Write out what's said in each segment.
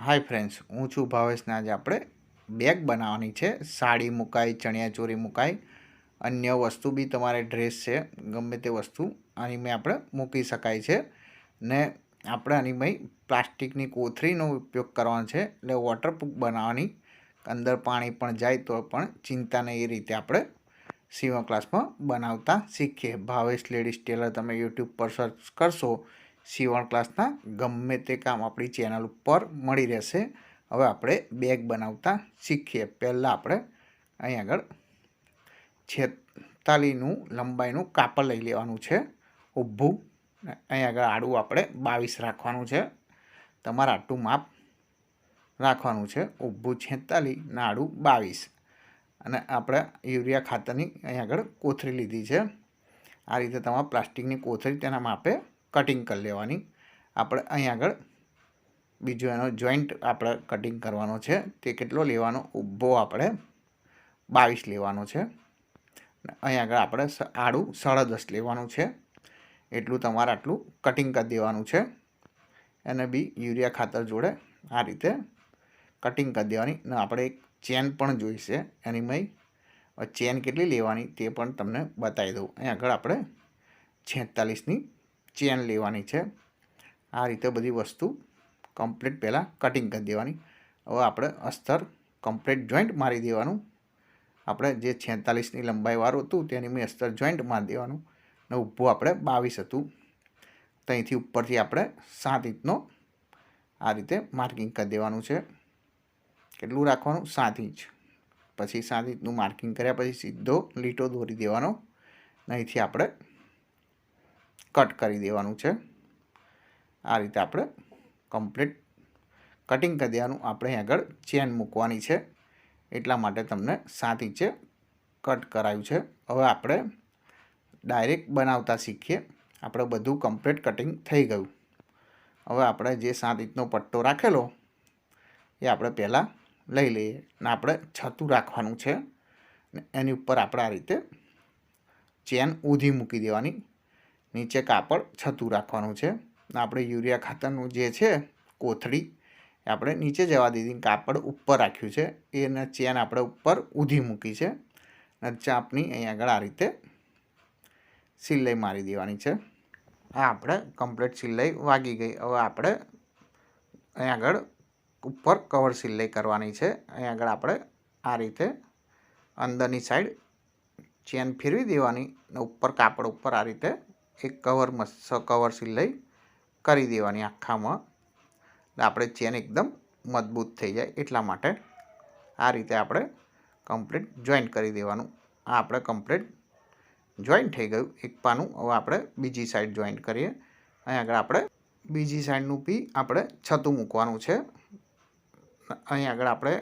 Hi friends, હું છું ભાવેશને આજે આપણે બેગ બનાવવાની છે. સાડી મુકાય ચણિયાચોળી મુકાય અન્ય વસ્તુ બી તમારે ડ્રેસ છે, ગમે તે વસ્તુ, આની મેં આપણે મૂકી શકાય છે. ને આપણે આની મેં પ્લાસ્ટિકની કોથળીનો ઉપયોગ કરવાનો છે, એટલે વોટરપ્રૂફ બનાવવાની. અંદર પાણી પણ જાય તો પણ ચિંતા નહીં, એ રીતે આપણે સીવા ક્લાસમાં બનાવતા શીખીએ. ભાવેશ લેડીઝ ટેલર, તમે યુટ્યુબ પર સર્ચ કરશો સીવણ ક્લાસના ગમે તે કામ આપણી ચેનલ ઉપર મળી રહેશે. હવે આપણે બેગ બનાવતા શીખીએ. પહેલાં આપણે અહીં આગળ છેતાલીનું લંબાઈનું કાપડ લઈ લેવાનું છે. ઊભું. અહીં આગળ આડું આપણે બાવીસ રાખવાનું છે. તમારે આટલું માપ રાખવાનું છે. ઊભું છેતાલીસ ને આડું બાવીસ. અને આપણે યુરિયા ખાતરની અહીં આગળ કોથરી લીધી છે. આ રીતે તમારે પ્લાસ્ટિકની કોથળી તેના માપે કટિંગ કરી લેવાની. આપણે અહીં આગળ બીજો એનો જોઈન્ટ આપણે કટિંગ કરવાનો છે. તે કેટલો લેવાનો? ઊભો આપણે બાવીસ લેવાનો છે. અહીં આગળ આપણે આડું સાડા દસ લેવાનું છે. એટલું તમારે આટલું કટિંગ કરી દેવાનું છે. એને બી યુરિયા ખાતર જોડે આ રીતે કટિંગ કરી દેવાની. ને આપણે એક ચેન પણ જોઈશે એની મય. ચેન કેટલી લેવાની તે પણ તમને બતાવી દઉં. અહીં આગળ આપણે છેતાલીસની ચેન લેવાની છે. આ રીતે બધી વસ્તુ કમ્પ્લીટ પહેલાં કટિંગ કરી દેવાની. હવે આપણે અસ્તર કમ્પ્લીટ જોઈન્ટ મારી દેવાનું. આપણે જે છેતાલીસની લંબાઈવાળું હતું તેની મેં અસ્તર જોઈન્ટ મારી દેવાનું ને ઊભું આપણે બાવીસ હતું. ત્યાંથી ઉપરથી આપણે સાત ઇંચનો આ રીતે માર્કિંગ કરી દેવાનું છે. કેટલું રાખવાનું? સાત ઇંચ. પછી સાત ઇંચનું માર્કિંગ કર્યા પછી સીધો લીટો દોરી દેવાનો અહીંથી આપણે કટ કરી દેવાનું છે. આ રીતે આપણે કમ્પ્લીટ કટિંગ કરી દેવાનું. આપણે આગળ ચેન મૂકવાની છે. એટલા માટે તમને સાત ઇંચે કટ કરાયું છે. હવે આપણે ડાયરેક્ટ બનાવતા શીખીએ. આપણે બધું કમ્પ્લીટ કટિંગ થઈ ગયું. હવે આપણે જે સાત ઇંચનો પટ્ટો રાખેલો, એ આપણે પહેલાં લઈ લઈએ. ને આપણે છતું રાખવાનું છે. એની ઉપર આપણે આ રીતે ચેન ઊંધી મૂકી દેવાની. નીચે કાપડ છતું રાખવાનું છે. આપણે યુરિયા ખાતરનું જે છે, કોથળી આપણે નીચે જવા દીધી. કાપડ ઉપર રાખ્યું છે. એને ચેન આપણે ઉપર ઊંધી મૂકી છે અને ચાંપની અહીં આગળ આ રીતે સિલાઈ મારી દેવાની છે. આ આપણે કમ્પ્લીટ સિલાઈ વાગી ગઈ. હવે આપણે અહીં આગળ ઉપર કવર સિલાઈ કરવાની છે. અહીં આગળ આપણે આ રીતે અંદરની સાઈડ ચેન ફેરવી દેવાની ને ઉપર કાપડ ઉપર આ રીતે એક કવર સ કવર સિલાઈ કરી દેવાની આખામાં. આપણે ચેન એકદમ મજબૂત થઈ જાય એટલા માટે આ રીતે આપણે કમ્પ્લીટ જોઈન્ટ કરી દેવાનું. આ આપણે કમ્પ્લીટ જોઈન્ટ થઈ ગયું. એક પાનું હવે આપણે બીજી સાઈડ જોઈન્ટ કરીએ. અહીં આગળ આપણે બીજી સાઈડનું બી આપણે છતું મૂકવાનું છે. અહીં આગળ આપણે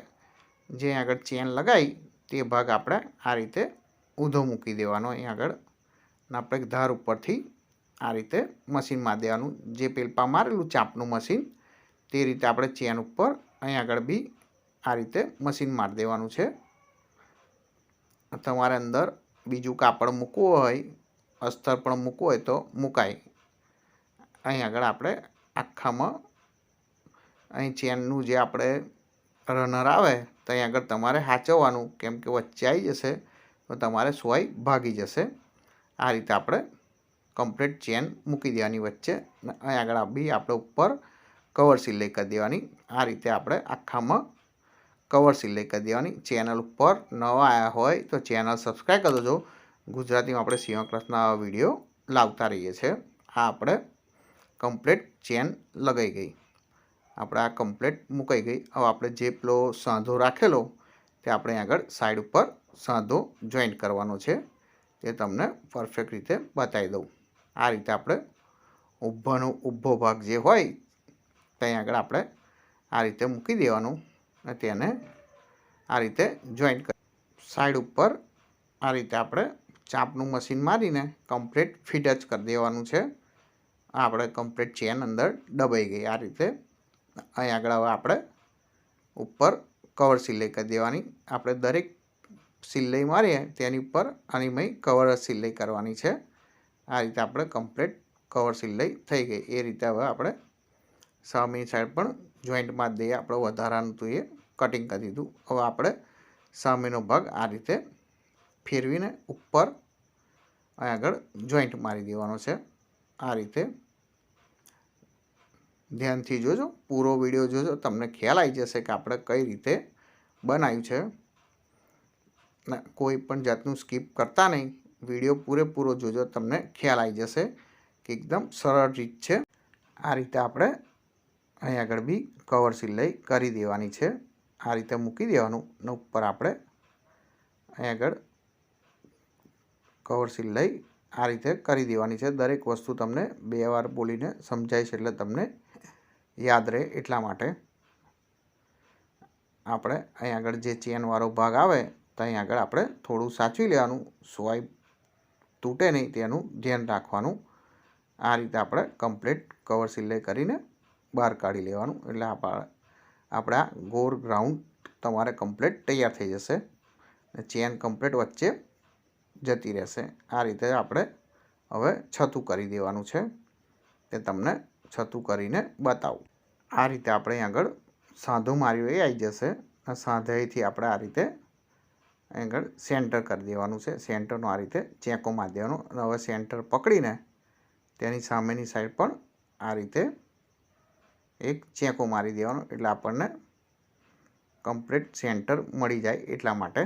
જે આગળ ચેન લગાવી તે ભાગ આપણે આ રીતે ઊંધો મૂકી દેવાનો. અહીં આગળ આપણે ધાર ઉપરથી આ રીતે મશીનમાં દેવાનું. જે પેલપા મારેલું ચાપનું મશીન, તે રીતે આપણે ચેન ઉપર અહીં આગળ બી આ રીતે મશીન મારી દેવાનું છે. તમારે અંદર બીજું કાપડ મૂકવું હોય, અસ્તર પણ મૂકવું હોય તો મુકાય. અહીં આગળ આપણે આખામાં અહીં ચેનનું જે આપણે રનર આવે, તો અહીં આગળ તમારે સાચવવાનું કેમ કે વચ્ચે આવી જશે, તો તમારે સોય ભાગી જશે. આ રીતે આપણે કમ્પ્લીટ ચેન મૂકી દેવાની વચ્ચે અહીં આગળ બી આપણે ઉપર કવર સિલાઈ કરી દેવાની. આ રીતે આપણે આખામાં કવર સિલાઈ કરી દેવાની. ચેનલ ઉપર નવા આવ્યા હોય તો ચેનલ સબસ્ક્રાઈબ કરી દેજો. ગુજરાતીમાં આપણે સીવણ ક્લાસના વીડિયો લાવતા રહીએ છીએ. આ આપણે કમ્પ્લીટ ચેન લગાઈ ગઈ. આપણે આ કમ્પ્લીટ મુકાઈ ગઈ. હવે આપણે જે પેલો સાંધો રાખેલો તે આપણે આગળ સાઈડ ઉપર સાંધો જોઈન્ટ કરવાનો છે. તે તમને પરફેક્ટ રીતે બતાવી દઉં. આ રીતે આપણે ઊભાનો, ઊભો ભાગ જે હોય, ત્યાં આગળ આપણે આ રીતે મૂકી દેવાનું અને તેને આ રીતે જોઈન્ટ કરી. સાઈડ ઉપર આ રીતે આપણે ચાપનું મશીન મારીને કમ્પ્લીટ ફિટ જ કરી દેવાનું છે. આપણે કમ્પ્લીટ ચેન અંદર દબાઈ ગઈ. આ રીતે અહીં આગળ હવે આપણે ઉપર કવર સિલાઈ કરી દેવાની. આપણે દરેક સિલાઈ મારીએ તેની ઉપર આની મય કવર સિલાઈ કરવાની છે. આ રીતે આપણે કમ્પ્લીટ કવર સિલાઈ થઈ ગઈ. એ રીતે હવે આપણે સામેની સાઈડ પણ જોઈન્ટમાં દઈએ. આપણે વધારાનું તો એ કટિંગ કરી દીધું. હવે આપણે સામેનો ભાગ આ રીતે ફેરવીને ઉપર અહીં આગળ જોઈન્ટ મારી દેવાનો છે. આ રીતે ધ્યાનથી જોજો. પૂરો વીડિયો જોજો. તમને ખ્યાલ આવી જશે કે આપણે કઈ રીતે બનાવ્યું છે. કોઈ પણ જાતનું સ્કીપ કરતા નહીં. વીડિયો પૂરેપૂરો જોજો, તમને ખ્યાલ આવી જશે કે એકદમ સરળ રીત છે. આ રીતે આપણે અહીં આગળ બી કવર સિલાઈ કરી દેવાની છે. આ રીતે મૂકી દેવાનું ને ઉપર આપણે અહીં આગળ કવર સિલાઈ આ રીતે કરી દેવાની છે. દરેક વસ્તુ તમને બે વાર બોલીને સમજાય છે એટલે તમને યાદ રહે એટલા માટે. આપણે અહીં આગળ જે ચેનવાળો ભાગ આવે તો અહીં આગળ આપણે થોડું સાચવી લેવાનું. સ્વાઈપ તૂટે નહીં તેનું ધ્યાન રાખવાનું. આ રીતે આપણે કમ્પ્લીટ કવર સિલાઈ કરીને બહાર કાઢી લેવાનું. એટલે આપણા ગોર ગ્રાઉન્ડ તમારે કમ્પ્લીટ તૈયાર થઈ જશે ચેન કમ્પ્લીટ વચ્ચે જતી રહેશે. આ રીતે આપણે હવે છતું કરી દેવાનું છે તે તમને છતું કરીને બતાવું. આ રીતે આપણે આગળ સાંધો માર્યો એ આવી જશે સાંધાઈથી આપણે આ રીતે આગળ સેન્ટર કરી દેવાનું છે. સેન્ટરનો આ રીતે ચેકો મારી દેવાનો. હવે સેન્ટર પકડીને તેની સામેની સાઈડ પણ આ રીતે એક ચેકો મારી દેવાનો. એટલે આપણને કમ્પ્લીટ સેન્ટર મળી જાય એટલા માટે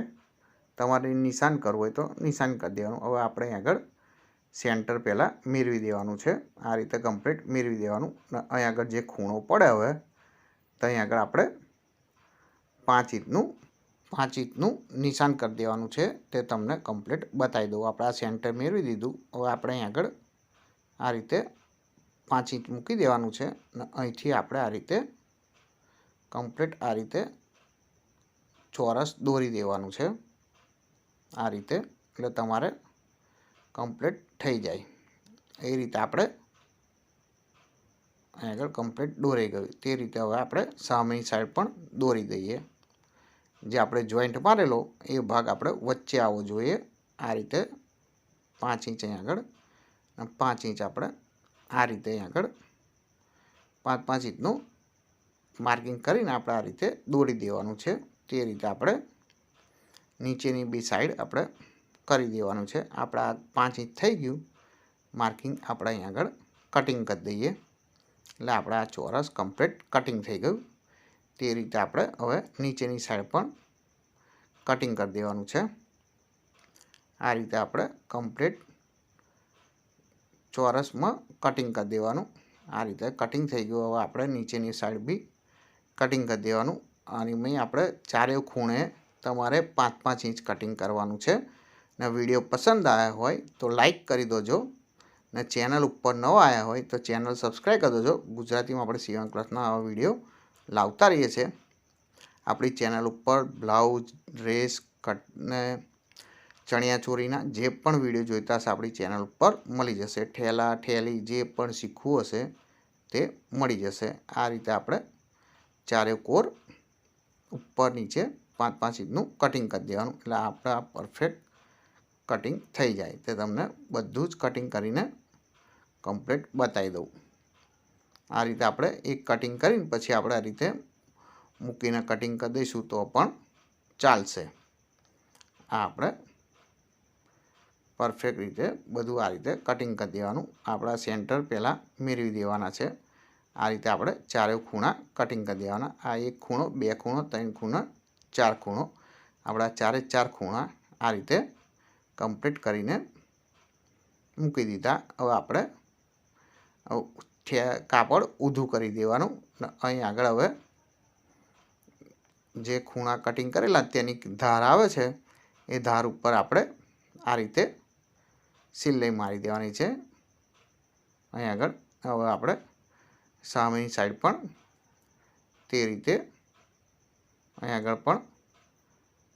તમારે નિશાન કરવું હોય તો નિશાન કરી દેવાનું. હવે આપણે આગળ સેન્ટર પહેલાં મેળવી દેવાનું છે. આ રીતે કમ્પ્લીટ મેળવી દેવાનું. અહીં આગળ જે ખૂણો પડે હવે, તો અહીં આગળ આપણે પાંચ ઇંચનું પાંચ ઇંચનું નિશાન કરી દેવાનું છે, તે તમને કમ્પ્લીટ બતાવી દઉં. આપણે આ સેન્ટર મેળવી દીધું. હવે આપણે અહીં આગળ આ રીતે પાંચ ઇંચ મૂકી દેવાનું છે. અને અહીંથી આપણે આ રીતે કમ્પ્લીટ આ રીતે ચોરસ દોરી દેવાનું છે. આ રીતે, એટલે તમારે કમ્પ્લીટ થઈ જાય. એ રીતે આપણે અહીં આગળ કમ્પ્લીટ દોરાઈ ગયું. તે રીતે હવે આપણે સામેની સાઈડ પણ દોરી દઈએ. જે આપણે જોઈન્ટ મારેલો, એ ભાગ આપણે વચ્ચે આવવો જોઈએ. આ રીતે પાંચ ઇંચ અહીં આગળ પાંચ ઇંચ આપણે આ રીતે અહીં આગળ પાંચ પાંચ ઇંચનું માર્કિંગ કરીને આપણે આ રીતે દોરી દેવાનું છે. તે રીતે આપણે નીચેની બી સાઈડ આપણે કરી દેવાનું છે. આપણા પાંચ ઇંચ થઈ ગયું, માર્કિંગ આપણે અહીં આગળ કટિંગ કરી દઈએ. એટલે આપણે આ ચોરસ કમ્પ્લીટ કટિંગ થઈ ગયું. તે રીતે આપણે હવે નીચેની સાઈડ પણ કટિંગ કરી દેવાનું છે. આ રીતે આપણે કમ્પ્લીટ ચોરસમાં કટિંગ કરી દેવાનું. આ રીતે કટિંગ થઈ ગયું. હવે આપણે નીચેની સાઈડ બી કટિંગ કરી દેવાનું. અને મેં આપણે ચારે ખૂણે તમારે પાંચ પાંચ ઇંચ કટિંગ કરવાનું છે. ને વીડિયો પસંદ આવ્યા હોય તો લાઈક કરી દોજો. ને ચેનલ ઉપર નવા આવ્યા હોય તો ચેનલ સબસ્ક્રાઈબ કરી દેજો. ગુજરાતીમાં આપણે સીવન ક્લાસના આવા વીડિયો લાવતા રહીએ છીએ. આપણી ચેનલ ઉપર બ્લાઉઝ, ડ્રેસ કટ ને ચણિયાચોરીના જે પણ વીડિયો જોઈતા હશે આપણી ચેનલ ઉપર મળી જશે. ઠેલા, ઠેલી જે પણ શીખવું હશે તે મળી જશે. આ રીતે આપણે ચારે કોર ઉપર નીચે પાંચ પાંચ ઇંચનું કટિંગ કરી દેવાનું. એટલે આપણે આ પરફેક્ટ કટિંગ થઈ જાય. તે તમને બધું જ કટિંગ કરીને કમ્પ્લીટ બતાવી દઉં. આ રીતે આપણે એક કટિંગ કરીને પછી આપણે આ રીતે મૂકીને કટિંગ કરી દઈશું તો પણ ચાલશે. આ આપણે પરફેક્ટ રીતે બધું આ રીતે કટિંગ કરી દેવાનું. આપણા સેન્ટર પહેલાં મેળવી દેવાના છે. આ રીતે આપણે ચારે ખૂણા કટિંગ કરી દેવાના. આ એક ખૂણો, બે ખૂણો, ત્રણ ખૂણો, ચાર ખૂણો. આપણા ચારે ચાર ખૂણા આ રીતે કમ્પ્લીટ કરીને મૂકી દીધા. હવે આપણે કાપડ ઊધું કરી દેવાનું. અહીં આગળ હવે જે ખૂણા કટિંગ કરેલા તેની ધાર આવે છે, એ ધાર ઉપર આપણે આ રીતે સિલાઈ મારી દેવાની છે. અહીં આગળ હવે આપણે સામેની સાઈડ પણ તે રીતે અહીં આગળ પણ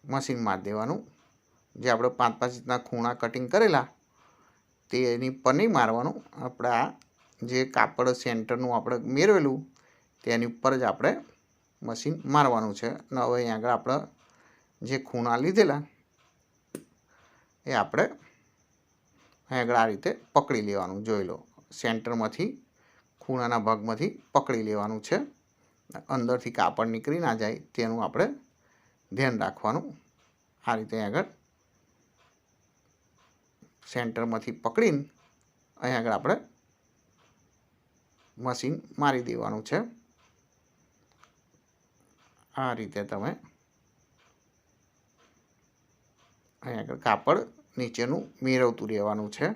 મશીન મારી દેવાનું. જે આપણે પાંચ પાંચ રીતના ખૂણા કટિંગ કરેલા તે એની પર નહીં મારવાનું. આપણે આ જે કાપડ સેન્ટરનું આપણે મેળવેલું, તેની ઉપર જ આપણે મશીન મારવાનું છે. અને હવે અહીં આગળ આપણે જે ખૂણા લીધેલા, એ આપણે અહીં આગળ આ રીતે પકડી લેવાનું. જોઈ લો, સેન્ટરમાંથી, ખૂણાના ભાગમાંથી પકડી લેવાનું છે. અંદરથી કાપડ નીકળી ના જાય, તેનું આપણે ધ્યાન રાખવાનું. આ રીતે આગળ સેન્ટરમાંથી પકડીને અહીં આગળ આપણે મશીન મારી દેવાનું છે. આ રીતે તમે અહીં આગળ કાપડ નીચેનું મેળવતું રહેવાનું છે.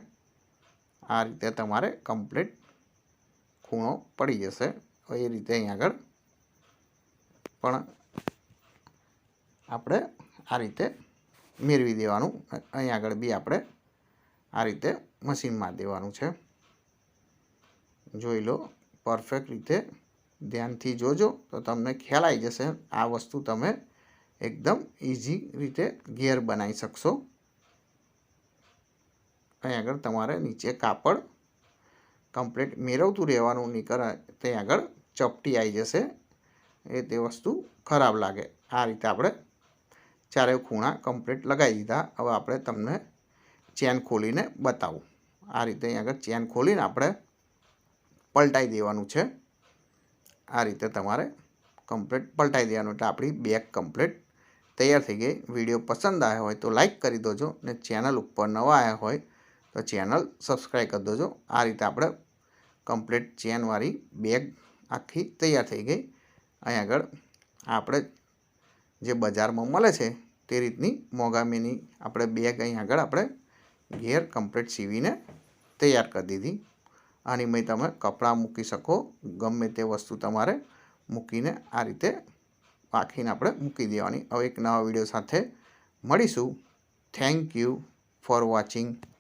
આ રીતે તમારે કમ્પ્લીટ ખૂણો પડી જશે. એ રીતે અહીં આગળ પણ આપણે આ રીતે મેળવી દેવાનું. અહીં આગળ બી આપણે આ રીતે મશીનમાં દેવાનું છે. જોઈ લો. પરફેક્ટ રીતે ધ્યાનથી જોજો તો તમને ખ્યાલ આવી જશે આ વસ્તુ તમે એકદમ ઇઝી રીતે ઘેર બનાવી શકશો. અહીં આગળ તમારે નીચે કાપડ કમ્પ્લીટ મેળવતું રહેવાનું નીકળ ત્યાં આગળ ચપટી આવી જશે. એ તે વસ્તુ ખરાબ લાગે. આ રીતે આપણે ચારે ખૂણા કમ્પ્લીટ લગાવી દીધા. હવે આપણે તમને ચેન ખોલીને બતાવું. આ રીતે અહીં આગળ ચેન ખોલીને આપણે પલટાઈ દેવાનું છે. આ રીતે તમારે કમ્પ્લીટ પલટાઈ દેવાનું. એટલે આપણી બેગ કમ્પ્લીટ તૈયાર થઈ ગઈ. વીડિયો પસંદ આવ્યો હોય તો લાઈક કરી દેજો ને ચેનલ ઉપર નવા આવ્યા હોય તો ચેનલ સબસ્ક્રાઈબ કરી દેજો. આ રીતે આપણે કમ્પ્લીટ ચેનવાળી બેગ આખી તૈયાર થઈ ગઈ. અહીં આગળ આપણે જે બજારમાં મળે છે તે રીતની મોગામીની આપણે બેગ અહીં આગળ આપણે ઘેર કમ્પ્લીટ સીવીને તૈયાર કરી દીધી. આની મેં તમે કપડાં મૂકી શકો. ગમે તે વસ્તુ તમારે મૂકીને આ રીતે પાખીને આપણે મૂકી દેવાની. હવે એક નવા વીડિયો સાથે મળીશું. Thank you for watching